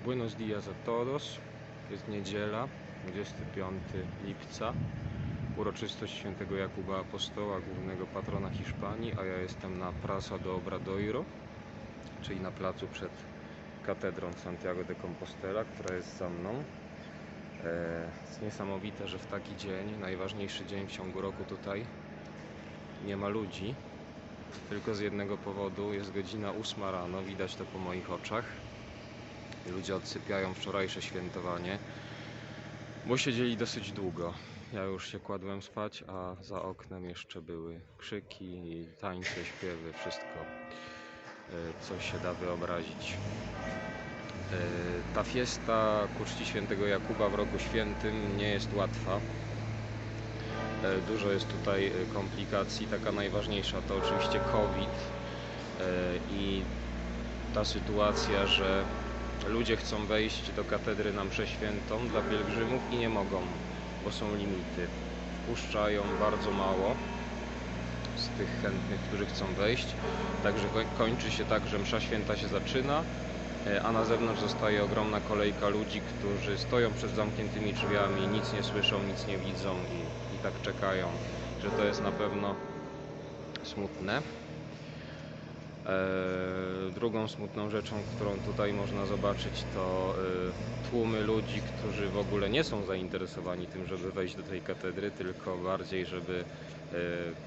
Buenos dias a todos. Jest niedziela, 25 lipca. Uroczystość świętego Jakuba Apostoła, głównego patrona Hiszpanii, a ja jestem na Praça do Obradoiro, czyli na placu przed katedrą Santiago de Compostela, która jest za mną. E, Jest niesamowite, że w taki dzień, najważniejszy dzień w ciągu roku tutaj, nie ma ludzi. Tylko z jednego powodu jest godzina 8 rano, widać to po moich oczach. Ludzie odsypiają wczorajsze świętowanie, bo siedzieli dosyć długo. Ja już się kładłem spać, a za oknem jeszcze były krzyki, tańce, śpiewy, wszystko, e, co się da wyobrazić. E, Ta fiesta ku czci świętego Jakuba w roku świętym nie jest łatwa. E, Dużo jest tutaj komplikacji. Taka najważniejsza to oczywiście COVID i ta sytuacja, że ludzie chcą wejść do katedry na mszę świętą dla pielgrzymów i nie mogą, bo są limity. Wpuszczają bardzo mało z tych chętnych, którzy chcą wejść. Także koń- kończy się tak, że msza święta się zaczyna, e, a na zewnątrz zostaje ogromna kolejka ludzi, którzy stoją przed zamkniętymi drzwiami, nic nie słyszą, nic nie widzą i, i tak czekają, że to jest na pewno smutne. E, Drugą smutną rzeczą, którą tutaj można zobaczyć, to e, tłumy ludzi, którzy w ogóle nie są zainteresowani tym, żeby wejść do tej katedry, tylko bardziej, żeby e,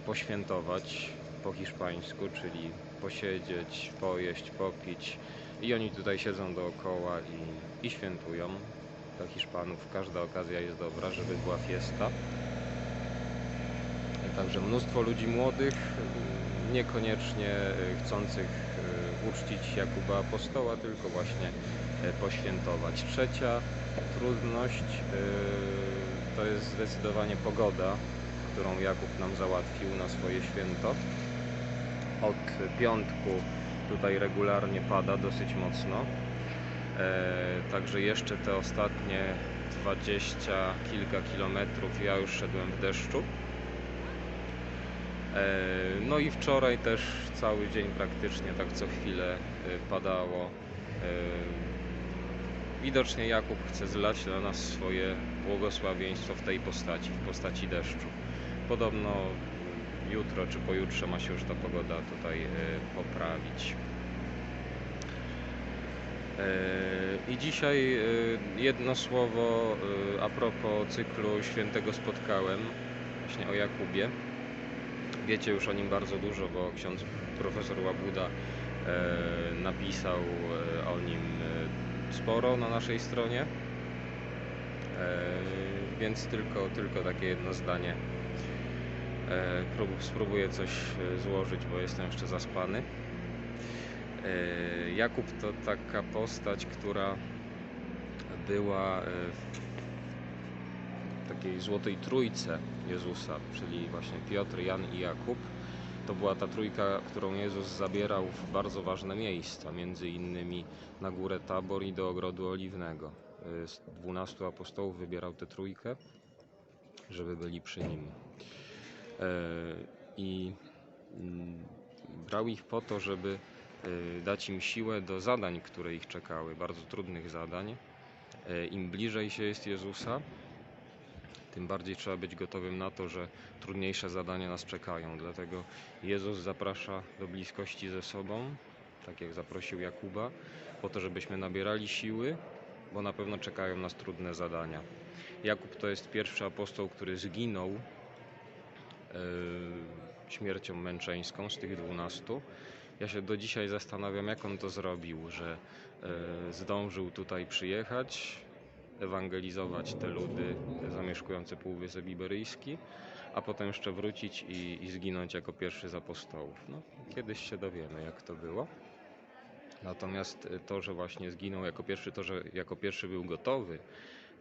poświętować po hiszpańsku, czyli posiedzieć, pojeść, popić. I oni tutaj siedzą dookoła i, i świętują. Dla Hiszpanów każda okazja jest dobra, żeby była fiesta. Także mnóstwo ludzi młodych, niekoniecznie y, chcących y, uczcić Jakuba Apostoła, tylko właśnie y, poświętować. Trzecia trudność to jest zdecydowanie pogoda, którą Jakub nam załatwił na swoje święto. Od piątku tutaj regularnie pada dosyć mocno. E, Także jeszcze te ostatnie dwadzieścia kilka kilometrów ja już szedłem w deszczu. E, No i wczoraj też cały dzień praktycznie tak co chwilę e, padało. E, Widocznie Jakub chce zlać dla nas swoje błogosławieństwo w tej postaci, w postaci deszczu. Podobno jutro czy pojutrze ma się już ta pogoda tutaj poprawić. I dzisiaj jedno słowo a propos cyklu Świętego Spotkałem, właśnie o Jakubie. Wiecie już o nim bardzo dużo, bo ksiądz profesor Łabuda e, napisał e, o nim e, sporo na naszej stronie. Więc tylko, tylko takie jedno zdanie. Prób- Spróbuję coś złożyć, bo jestem jeszcze zaspany. Jakub to taka postać, która była takiej złotej trójce Jezusa, czyli właśnie Piotr, Jan i Jakub. To była ta trójka, którą Jezus zabierał w bardzo ważne miejsca, między innymi na górę Tabor i do ogrodu oliwnego. E, Z dwunastu apostołów wybierał tę trójkę, żeby byli przy nim. E, I mm, brał ich po to, żeby e, dać im siłę do zadań, które ich czekały, bardzo trudnych zadań. Im bliżej się jest Jezusa, tym bardziej trzeba być gotowym na to, że trudniejsze zadania nas czekają. Dlatego Jezus zaprasza do bliskości ze sobą, tak jak zaprosił Jakuba, po to, żebyśmy nabierali siły, bo na pewno czekają nas trudne zadania. Jakub to jest pierwszy apostoł, który zginął e, śmiercią męczeńską z tych dwunastu. Ja się do dzisiaj zastanawiam, jak on to zrobił, że e, zdążył tutaj przyjechać, ewangelizować te ludy zamieszkujące Półwysep Iberyjski, a potem jeszcze wrócić i, i zginąć jako pierwszy z apostołów. No, kiedyś się dowiemy, jak to było. Natomiast to, że właśnie zginął jako pierwszy, to, że jako pierwszy był gotowy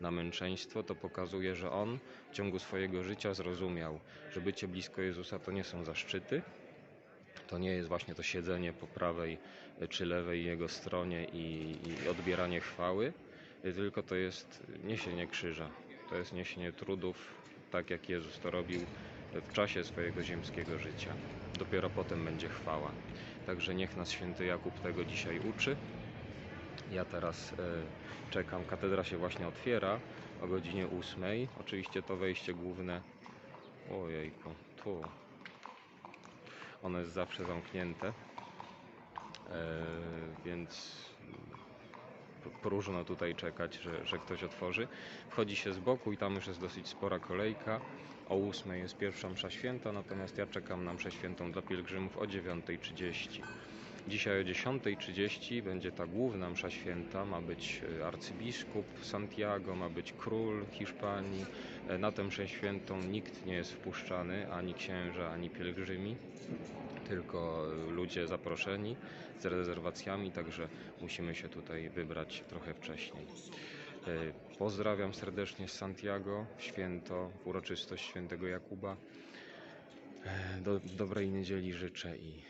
na męczeństwo, to pokazuje, że on w ciągu swojego życia zrozumiał, że bycie blisko Jezusa to nie są zaszczyty, to nie jest właśnie to siedzenie po prawej czy lewej jego stronie i, i odbieranie chwały, tylko to jest niesienie krzyża, to jest niesienie trudów, tak jak Jezus to robił w czasie swojego ziemskiego życia. Dopiero potem będzie chwała. Także niech nas święty Jakub tego dzisiaj uczy Ja teraz e, czekam. Katedra się właśnie otwiera o godzinie 8. Oczywiście to wejście główne. Ojejku, tu. Ono jest zawsze zamknięte. E, więc próżno tutaj czekać, że, że ktoś otworzy. Wchodzi się z boku i tam już jest dosyć spora kolejka. O 8 jest pierwsza msza święta, natomiast ja czekam na mszę świętą dla pielgrzymów o 9.30. Dzisiaj o 10.30 będzie ta główna msza święta. Ma być e, arcybiskup Santiago, ma być król Hiszpanii. E, Na tę mszę świętą nikt nie jest wpuszczany, ani księża, ani pielgrzymi, tylko ludzie zaproszeni z rezerwacjami, także musimy się tutaj wybrać trochę wcześniej. E, Pozdrawiam serdecznie z Santiago święto, uroczystość świętego Jakuba. E, Do, dobrej niedzieli życzę i